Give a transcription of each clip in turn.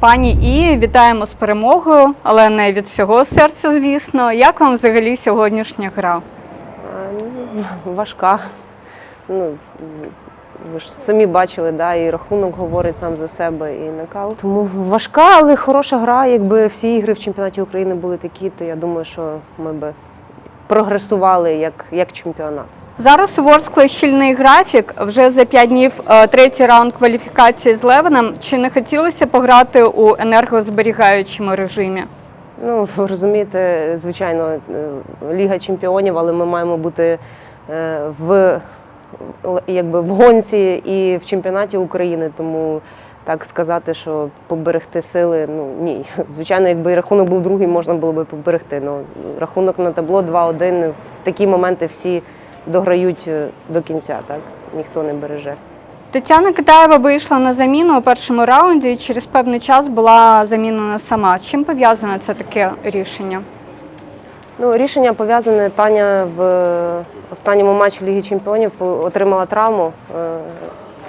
Пані І, вітаємо з перемогою, але не від всього серця, звісно. Як вам взагалі сьогоднішня гра? Ну, важка. Ну, ви ж самі бачили, да, і рахунок говорить сам за себе, і накал. Тому важка, але хороша гра. Якби всі ігри в чемпіонаті України були такі, то я думаю, що ми би прогресували як, як чемпіонат. Зараз у Ворскли щільний графік. Вже за п'ять днів е, третій раунд кваліфікації з Левеном. Чи не хотілося пограти у енергозберігаючому режимі? Ну, розумієте, звичайно, е, Ліга чемпіонів, але ми маємо бути е, в, якби, в гонці і в чемпіонаті України. Тому так сказати, що поберегти сили, ну ні. Звичайно, якби рахунок був другий, можна було би поберегти. Ну, рахунок на табло 2-1. В такі моменти всі дограють е, до кінця, так? Ніхто не береже. Тетяна Китаєва вийшла на заміну у першому раунді і через певний час була замінена сама. З чим пов'язане це таке рішення? Ну, рішення пов'язане. Таня в останньому матчі Ліги Чемпіонів отримала травму е,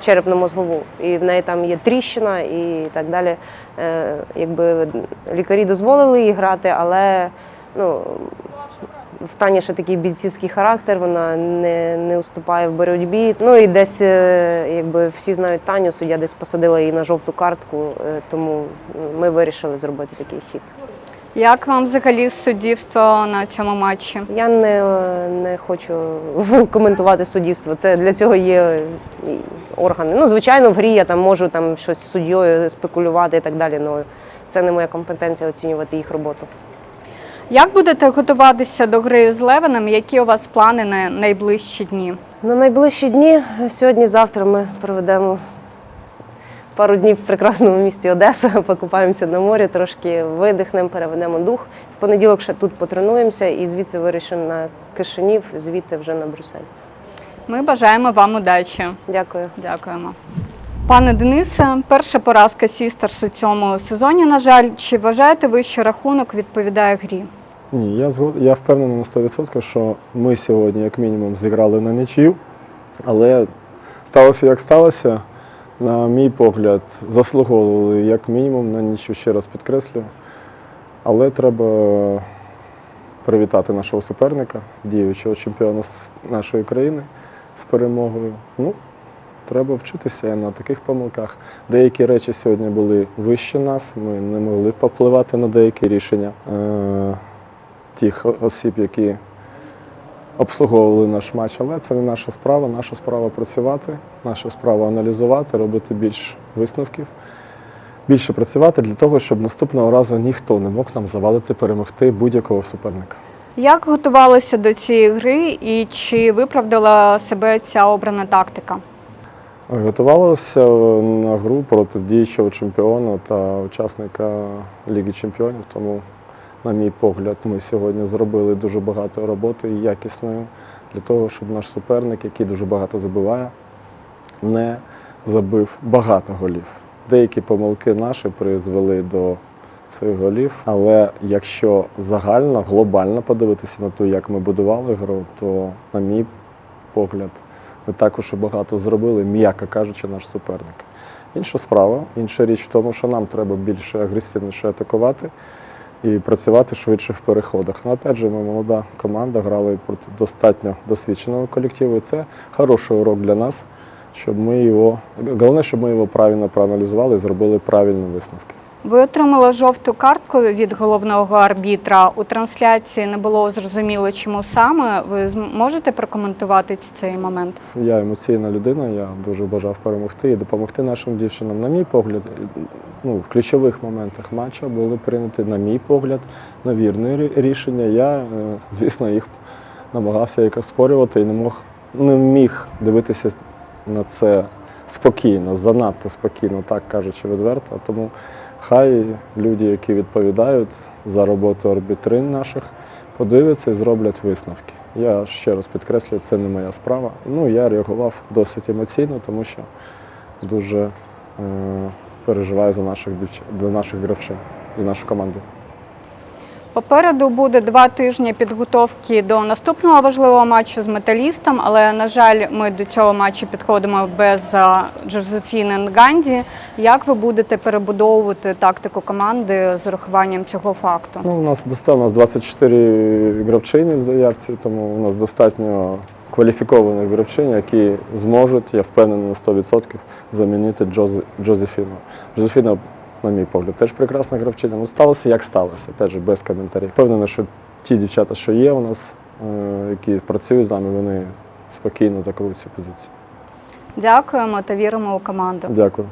черепно-мозгову, і в неї там є тріщина і так далі. Е, якби лікарі дозволили їй грати, але ну, в Тані ще такий бійцівський характер, вона не, не уступає в боротьбі. Ну і десь, е, якби всі знають Таню, суддя десь посадила її на жовту картку, е, тому ми вирішили зробити такий хід. Як вам взагалі суддівство на цьому матчі? Я не, не хочу коментувати суддівство. Це для цього є органи. Ну, звичайно, в грі я там можу там щось з суддєю спекулювати і так далі. але це не моя компетенція оцінювати їх роботу. Як будете готуватися до гри з Левеном? Які у вас плани на найближчі дні? На найближчі дні сьогодні-завтра ми проведемо пару днів в прекрасному місті Одеса, покупаємося на морі, трошки видихнемо, переведемо дух. В понеділок ще тут потренуємося і звідси вирішимо на Кишинів, звідти вже на Брюссель. Ми бажаємо вам удачі. Дякую. Дякуємо. Пане Денисе, перша поразка Сістерс у цьому сезоні, на жаль. Чи вважаєте ви, що рахунок відповідає грі? Ні, я згод... я впевнений на 100%, що ми сьогодні, як мінімум, зіграли на нічів, але сталося як сталося. На мій погляд, заслуговували як мінімум на нічу, ще раз підкреслюю. Але треба привітати нашого суперника, діючого чемпіона нашої країни з перемогою. Ну, треба вчитися на таких помилках. Деякі речі сьогодні були вище нас, ми не могли попливати на деякі рішення. Тих осіб, які обслуговували наш матч, але це не наша справа. Наша справа працювати, наша справа аналізувати, робити більш висновків, більше працювати для того, щоб наступного разу ніхто не мог нам завалити перемогти будь-якого суперника. Як готувалися до цієї гри і чи виправдала себе ця обрана тактика? Готувалися на гру проти діючого чемпіона та учасника Ліги Чемпіонів, тому, на мій погляд, ми сьогодні зробили дуже багато роботи і якісної для того, щоб наш суперник, який дуже багато забиває, не забив багато голів. Деякі помилки наші призвели до цих голів, але якщо загально, глобально подивитися на те, як ми будували гру, то, на мій погляд, ми також багато зробили, м'яко кажучи, наш суперник. Інша справа, інша річ в тому, що нам треба більше агресивніше атакувати і працювати швидше в переходах. Ну, опять же, ми молода команда, грали проти достатньо досвідченого колективу. І це хороший урок для нас, щоб ми його головне, щоб ми його правильно проаналізували і зробили правильні висновки. Ви отримали жовту картку від головного арбітра. У трансляції не було зрозуміло, чому саме. Ви можете прокоментувати цей момент? Я емоційна людина, я дуже бажав перемогти і допомогти нашим дівчинам. На мій погляд, ну, в ключових моментах матчу були прийняті, на мій погляд, на вірне рішення. Я, е, звісно, їх намагався якось спорювати і не мог, не міг дивитися на це спокійно, занадто спокійно, так кажучи, відверто. Тому хай люди, які відповідають за роботу арбітрин наших, подивляться і зроблять висновки. Я ще раз підкреслюю, це не моя справа. Ну, я реагував досить емоційно, тому що дуже е, переживаю за наших дівч... за наших гравців, за нашу команду. Попереду буде два тижні підготовки до наступного важливого матчу з металістом, але на жаль, ми до цього матчу підходимо без Джозефіни Нганді. Як ви будете перебудовувати тактику команди з урахуванням цього факту? Ну, у нас достатньо у нас 24 гравчині в заявці, тому у нас достатньо кваліфікованих гравчинь, які зможуть, я впевнений на 100% замінити Джоз, Джозефіну. Джозефіна, на мій погляд, теж прекрасна гравчиня. Ну, сталося як сталося, теж без коментарів. Впевнений, що ті дівчата, що є у нас, е, які працюють з нами, вони спокійно закрують цю позицію. Дякуємо та віримо у команду. Дякую.